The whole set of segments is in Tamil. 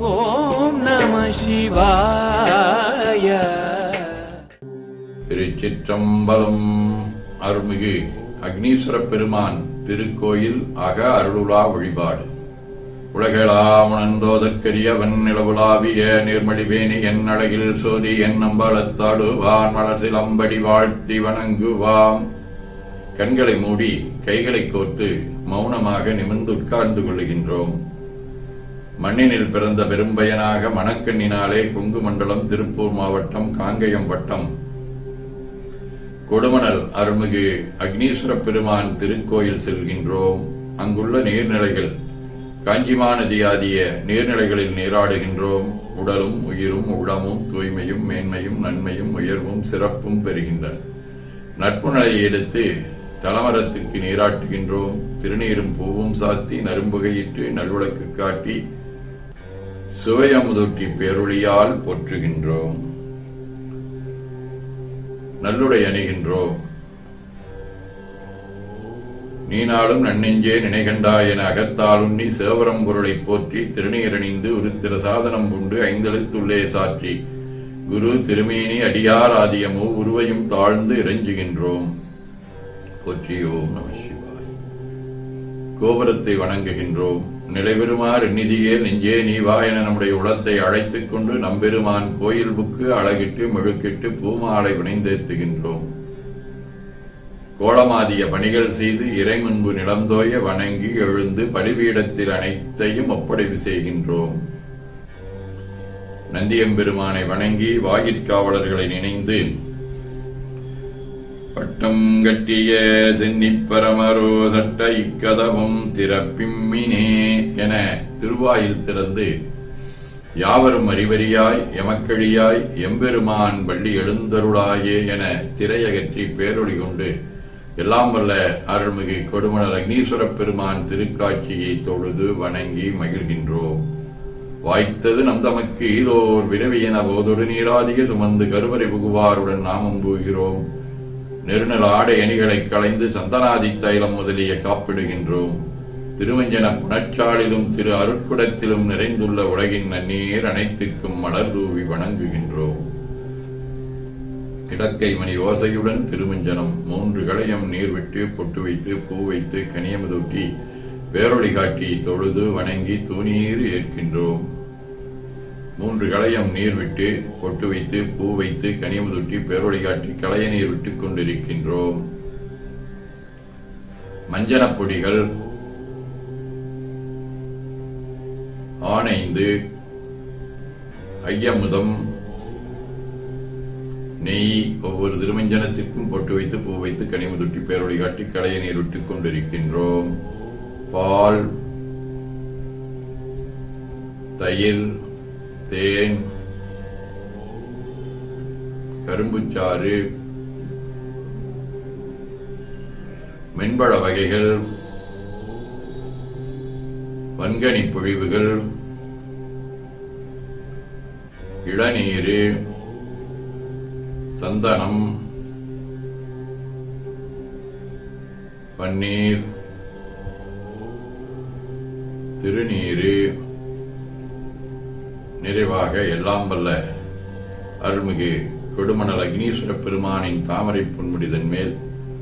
ஓம் நம சிவாய. திருச்சிற்றம்பலம். அருள்மிகு அக்னீஸ்வர பெருமான் திருக்கோயில் அக அருளுலா வழிபாடு. உலகளாமணந்தோதற்கரியவன் நிலவுலாவிய நீர்மடிவேணி என் அழகில் சோதி என் அம்பலத்தாடுவான் மலசிலம்படி வாழ்த்தி வணங்குவாம். கண்களை மூடி கைகளை கோர்த்து மௌனமாக நிமிர்ந்து உட்கார்ந்து கொள்ளுகின்றோம். மண்ணினில் பிறந்த பெரும்பயனாக மணக்கண்ணினாலே கொங்கு மண்டலம் திருப்பூர் மாவட்டம் காங்கயம் வட்டம். கொடுமணல் அருள்மிகு அக்னீஸ்வர பெருமான் திருக்கோயில் செல்கின்றோம். அங்குள்ள நீர்நிலைகள் காஞ்சிமா நதி ஆகிய நீர்நிலைகளில் நீராடுகின்றோம். உடலும் உயிரும் உளமும் தூய்மையும் மேன்மையும் நன்மையும் உயர்வும் சிறப்பும் பெறுகின்றன. நட்பு நிலையை எடுத்து தலமரத்திற்கு நீராட்டுகின்றோம். திருநீரும் பூவும் சாத்தி நரும்புகையிட்டு நல்விளக்கு காட்டி சுவையமுதூட்டி பேரொழியால் போற்றுகின்றோம். நல்லுடை அணிகின்றோம். நீனாலும் நன்னெஞ்சே நினைகண்டாய் என அகத்தாலும் நீ சேவரம் பொருளை போற்றி திருநீரணிந்து உருத்திர சாதனம் உண்டு ஐந்தெழுத்துள்ளே சாற்றி. குரு திருமேனி அடியார் ஆதியமோ உருவையும் தாழ்ந்து இறைஞ்சுகின்றோம். போற்றியோம் நம சிவாய். கோபுரத்தை வணங்குகின்றோம். நிலைபெறுமாறு நிதியே நெஞ்சே நீவா என நம்முடைய உளத்தை அழைத்துக் கொண்டு நம்பெருமான் கோயில் புக்கு அழகிட்டு மெழுக்கிட்டு பூமாலை வினைந்தேத்துகின்றோம். கோலமாதிய பணிகள் செய்து இறை முன்பு நிலந்தோய வணங்கி எழுந்து பலிபீடத்தில் அனைத்தையும் ஒப்படைவு செய்கின்றோம். நந்தியம்பெருமானை வணங்கி வாயிற்காவலர்களை நினைந்து பட்டம் கட்டிய சென்னிப்பரமரோ சட்ட இக்கதவும் திறப்பிம்மினே என திருவாயில் திறந்து யாவரும் அறிவறியாய் எமக்கழியாய் எம்பெருமான் வள்ளி எழுந்தருளாயே என திரையகற்றி பேரொழி கொண்டு எல்லாம் வல்ல அருள்மிகு கொடுமணல் அக்னீஸ்வர பெருமான் திருக்காட்சியை தொழுது வணங்கி மகிழ்கின்றோம். வாய்த்தது நம் தமக்கு ஈதோர் விரவியன போதொடு நீராதிக சுமந்து கருவறை புகுவாருடன் நாமம் பூகிறோம். நெருநல் ஆடை அணிகளை களைந்து சந்தனாதி தைலம் முதலிய காப்பிடுகின்றோம். திருவஞ்சன புணச்சாலிலும் திரு அருட்குடத்திலும் நிறைந்துள்ள உலகின் நன்னீர் அனைத்துக்கும் மலர் தூவி வணங்குகின்றோம். இடக்கை மணி ஓசையுடன் திருமஞ்சனம் மூன்று களையம் நீர் விட்டு பொட்டு வைத்து பூ வைத்து கனியமுதூட்டி பேரொளி காட்டி தொழுது வணங்கி தூணீர் ஏற்கின்றோம். மூன்று களையம் நீர் விட்டு பொட்டு வைத்து பூ வைத்து கனியமுதூட்டி பேரொளி காட்டி களைய நீர் விட்டுக் கொண்டிருக்கின்றோம். மஞ்சனப் பொடிகள் ஆனைந்து ஐயமுதம் நெய் ஒவ்வொரு திருமஞ்சனத்திற்கும் பொட்டு வைத்து பூ வைத்து கனிமுதுட்டி பேரொழி காட்டி களைய நீருட்டிக் கொண்டிருக்கின்றோம். பால் தயிர் தேன் கரும்புச்சாறு மென்பழ வகைகள் வன்கனி பொழிவுகள். இளநீர். சந்தனம். பன்னீர். திருநீரு. நிறைவாக எல்லாம் வல்ல அருள்மிகு கொடுமணல் அக்னீஸ்வர பெருமானின் தாமரை புன்முடிதன் மேல்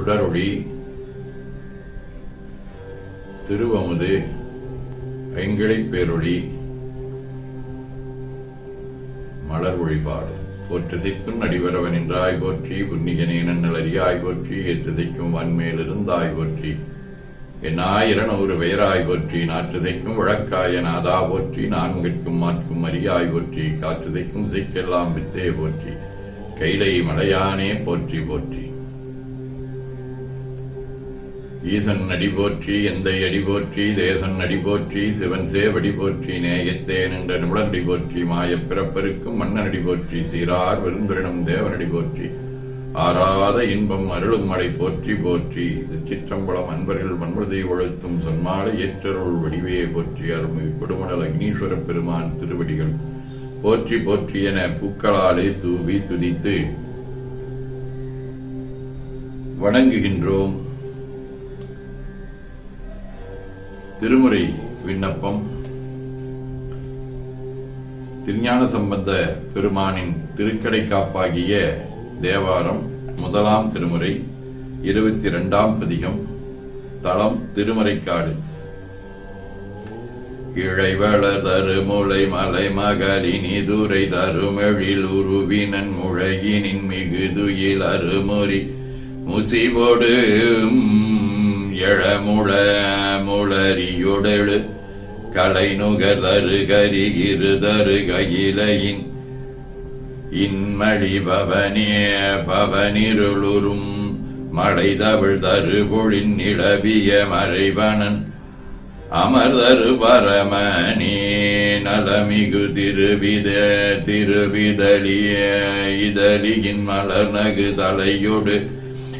சுடரொளி திருவமுது ஐங்கிழை பேரொளி மலர் வழிபாடு போற்றிசைத்தும் நடிவரவன் என்றாய் போற்றி புன்னிகனே நன்னலறியாய் போற்றி ஏற்றிசைக்கும் வன்மேலிருந்தாய் போற்றி. என்னாயிரநூறு பெயராய் போற்றி நாற்றுதைக்கும் வழக்காய நாதா போற்றி நான்கிற்கும் மாற்கும் அரியாய் போற்றி காற்றுதைக்கும் சிக்கெல்லாம் வித்தே போற்றி. கைலை மலையானே போற்றி போற்றி. ஈசன் அடி போற்றி எந்தை அடி போற்றி தேசன் அடி போற்றி சிவன் சேவடி போற்றி நேயத்தே நின்ற நிமிடனடி போற்றி மாயப் பிறப்பருக்கும் மன்னனடி போற்றி சீரார் விருந்துரிடம் தேவனடி போற்றி. ஆறாத இன்பம் அருளும் மழை போற்றி போற்றி சிற்றம்பலம் அன்பர்கள் வன்முறுதை ஒழுத்தும் சன்மாலை ஏற்றருள் வடிவையை போற்றி அருள்மிகு கொடுமணல் அக்னீஸ்வர பெருமான் திருவடிகள். போற்றி போற்றி என பூக்களாலே தூவி துதித்து வணங்குகின்றோம். திருமுறை விண்ணப்பம். திருஞான சம்பந்த பெருமானின் திருக்கடை காப்பாகிய தேவாரம் முதலாம் திருமுறை இருபத்தி இரண்டாம் பதிகம் தளம் திருமறைக்காடு. இழைவளர் தருமுலை மலை மகரினி துரை தருமெழில் உருவினன் முழகினின் மிகுதுயில் அருமுறி முசிபோடு எழமுழ முளறியொடெழு கலை நுகர் தரு கரி தரு கையிலையின். இன்மழி பவனே பவனிருளுரும் மழை தவிழ் தரு பொழின் நிலவிய மறைவனன். அமர்தரு பரமனே நலமிகு திருவித திருவிதலிய இதழியின் மலர் நகு தலையொடு.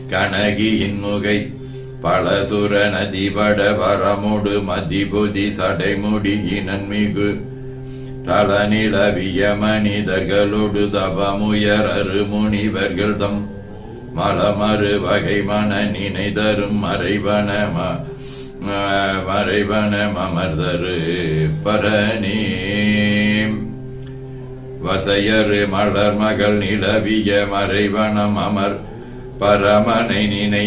கனகியின் முகை பலசுர நதிபட வரமுடு மதிபுதி சடைமுடியினன் மிகு தளநிலவிய மனிதர்களோடு தபமுயர் அருமுனிவர்கள் தம் மலமறு வகை மன நினைதரும் மறைவன மறைவன மமர்தரு பரணி. வசையரு மலர் மகள் நிலவிய மறைவனம் அமர் பரமனை நினை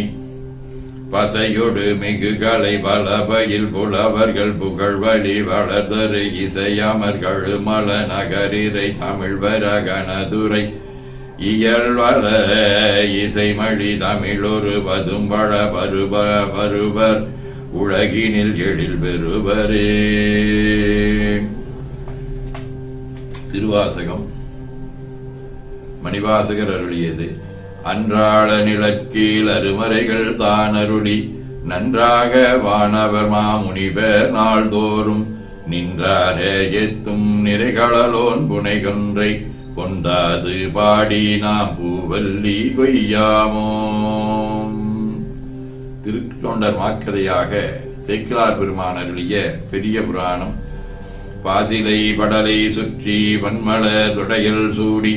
பசையொடு மிகுகளை பலபயில் புலவர்கள் புகழ்வழி வளர்தரு இசையமர்கள் மல நகரிரை தமிழ் வரகணதுரை இயல்வள இசைமழி தமிழொரு பதும்பழ பருப பருவர் உலகினில் எழில் பெறுவரே. திருவாசகம். மணிவாசகர் அருளியது. அன்றாட நிலக்கீழ் அருமறைகள் தான் அருளி நன்றாக வானவர் மாமுனிவர் நாள்தோறும் நின்றாரே எத்தும் நிறைகளலோன் புனைகொன்றை கொண்டாது பாடி நாம் பூவல்லி கொய்யாமோ. திருத்தொண்டர் மாக்கதையாக சேக்கிலார் பெருமான் அருளிய பெரிய புராணம் பாசிலை படலை சுற்றி வன்மல துடையல் சூடி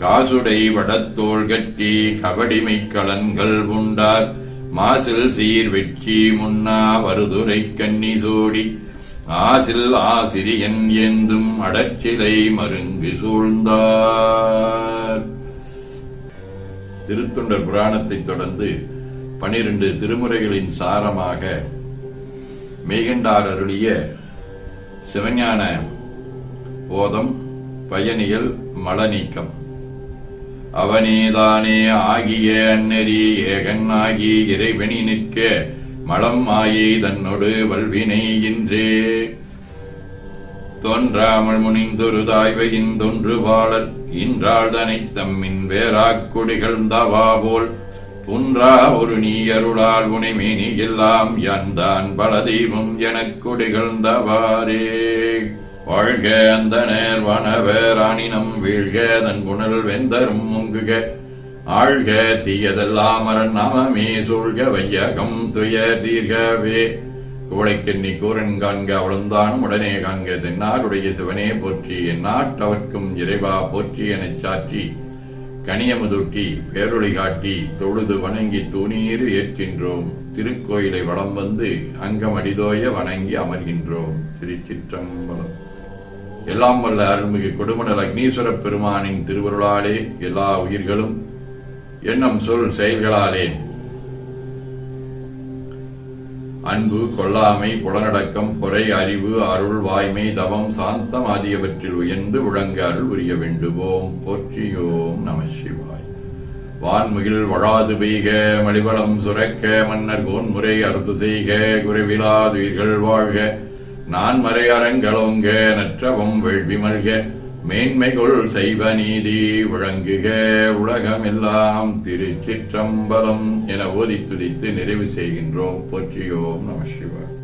காசுடை வடத்தோள் கட்டி கபடிமை கலன்கள் உண்டார். மாசில் சீர் வெற்றி முன்னா வருதுரை கன்னி சோடி. ஆசில் ஆசிரியன் ஏந்தும் அடச்சிலை மருங்கு சூழ்ந்தார். திருத்தொண்டர் புராணத்தைத் தொடர்ந்து பனிரெண்டு திருமுறைகளின் சாரமாக மெய்கண்டார் அருளிய சிவஞான போதம் பயணிகள் மலநீக்கம். அவனேதானே ஆகிய அன்னரி ஏகன் இறைவனி நிற்க மலம் மாயை தன்னொடு வல்வினை இன்றே. தோன்றாமல் முனிந்தொரு தாய்வையின் தொன்றுபாளர் இன்றாள் தனைத் தம்மின் வேறாக் கொடிகள் போல். புன்றா ஒரு நீயருளால் உனைமேனி எல்லாம் யான்தான் பல தெய்வம் எனக் கொடிகள் தவாரே. வாழ்க அந்த நேர் வனவேராணினம் வீழ்க தன் குணல் வெந்தரும் முங்குக. ஆழ்க தீயதெல்லாம் நமமே சூழ்க வையகம் துய தீர்கவே. கோடைக்கண்ணி கூரன் காண்க அவளுந்தான் உடனே காண்க தென்னாருடைய சிவனே போற்றி எந்நாட்டவர்க்கும் இறைவா போற்றி எனச் சாற்றி. கனியமுதூட்டி பேரொளி காட்டி தொழுது வணங்கி தூணீறு ஏற்கின்றோம். திருக்கோயிலை வளம் வந்து அங்கமடிதோய வணங்கி அமர்கின்றோம். திருச்சிற்றம்பலம். எல்லாம் வல்ல அருள்மிகு கொடுமணல் அக்னீஸ்வர பெருமானின் திருவருளாலே எல்லா உயிர்களும் எண்ணம் சொல் செயல்களாலே. அன்பு கொல்லாமை புலனடக்கம் பொறை அறிவு அருள் வாய்மை தவம் சாந்தம் ஆகியவற்றில் உயர்ந்து விளங்க அருள் புரிய வேண்டுவோம். போற்றியோம் நம சிவாய். வான்முகில் வழாது பெய்க மலிவளம் சுரக்க மன்னர் கோன்முறை அறுத்து செய்க குறைவிலாதுயிர்கள் வாழ்க. நான் மறை அரங்கலோங்க நற்றவம் வேள்வி மல்க மேன்மைகொள் செய்வ நீதி விளங்குக உலகமெல்லாம் திருச்சிற்றம்பலம் என ஓதி துதித்து நிறைவு செய்கின்றோம். போற்றியோம் நம சிவாய்.